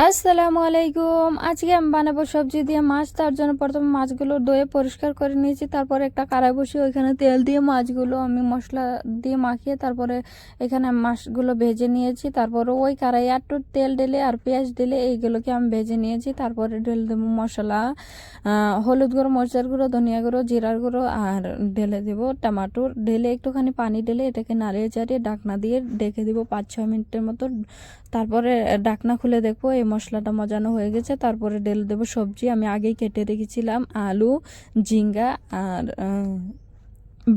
আসসালামু আলাইকুম। আজকে আমি বানাবো সবজি দিয়ে মাছ। তার জন্য প্রথমে মাছগুলো ধুয়ে পরিষ্কার করে নিয়েছি। তারপরে একটা কড়াই বসিয়ে ওইখানে তেল দিয়ে মাছগুলো আমি মশলা দিয়ে মাখিয়ে তারপরে এখানে মাছগুলো ভেজে নিয়েছি। তারপরে ওই কড়াই একটু তেল ঢেলে আর পেঁয়াজ ঢেলে এইগুলোকে আমি ভেজে নিয়েছি। তারপরে ঢেলে দেবো মশলা হলুদ গুঁড়ো, মরিচার গুঁড়ো, ধনিয়া গুঁড়ো, জিরার গুঁড়ো আর ঢেলে দেবো টমাটোর। ঢেলে একটুখানি পানি ঢেলে এটাকে নাড়িয়ে চাড়িয়ে ডাকনা দিয়ে ডেকে দিব পাঁচ ছ মিনিটের মতো। তারপরে ডাকনা খুলে দেখব এই মশলাটা মজানো হয়ে গেছে। তারপরে ঢেলে দেবো সবজি। আমি আগেই কেটে রেখেছিলাম আলু, ঝিঙ্গা আর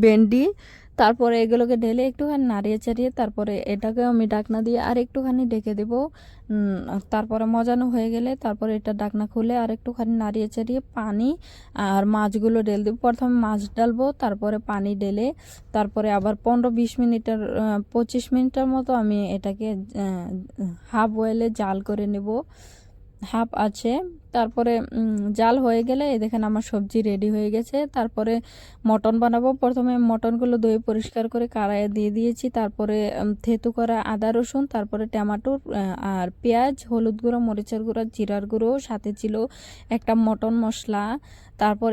ভেন্ডি। তারপরে এগুলোকে ঢেলে একটুখানি নাড়িয়ে চাড়িয়ে তারপরে এটাকে আমি ডাকনা দিয়ে আর একটুখানি ডেকে দেবো। তারপরে মজানো হয়ে গেলে তারপরে এটা ডাকনা খুলে আর একটুখানি নাড়িয়ে চাড়িয়ে পানি আর মাছগুলো ঢেলে দেবো। প্রথমে মাছ ডালবো, তারপরে পানি ঢেলে তারপরে আবার পনেরো বিশ মিনিটের পঁচিশ মিনিটের মতো আমি এটাকে হাফ ওয়েলে জাল করে নেব। হাফ আছে। তারপরে জাল হয়ে গেলে দেখেন আমার সবজি রেডি হয়ে গেছে। তারপরে মটন বানাবো। প্রথমে মটনগুলো দই পরিষ্কার করে কড়াইয়ে দিয়ে দিয়েছি। তারপরে থেতু করা আদা, রসুন, তারপরে টমেটো আর পেঁয়াজ, হলুদ গুঁড়ো, মরিচের গুঁড়ো, জিরার গুঁড়ো, সাথে ছিল একটা মটন মশলা। তারপর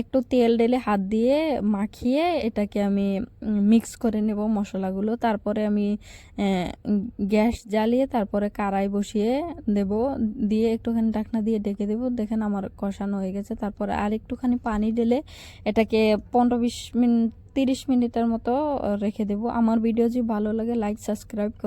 একটু তেল ঢেলে হাত দিয়ে মাখিয়ে এটাকে আমি মিক্স করে নেব মশলাগুলো। তারপরে আমি গ্যাস জ্বালিয়ে তারপরে কড়াই বসিয়ে দেব। দিয়ে একটুখানি ঢাকনা দিয়ে ডেকে দেবো। দেখেন আমার কষানো হয়ে গেছে। তারপর আর একটুখানি পানি ঢেলে এটাকে পনেরো বিশ মিনিট তিরিশ মিনিটের মতো রেখে দেবো। আমার ভিডিও যদি ভালো লাগে লাইক সাবস্ক্রাইব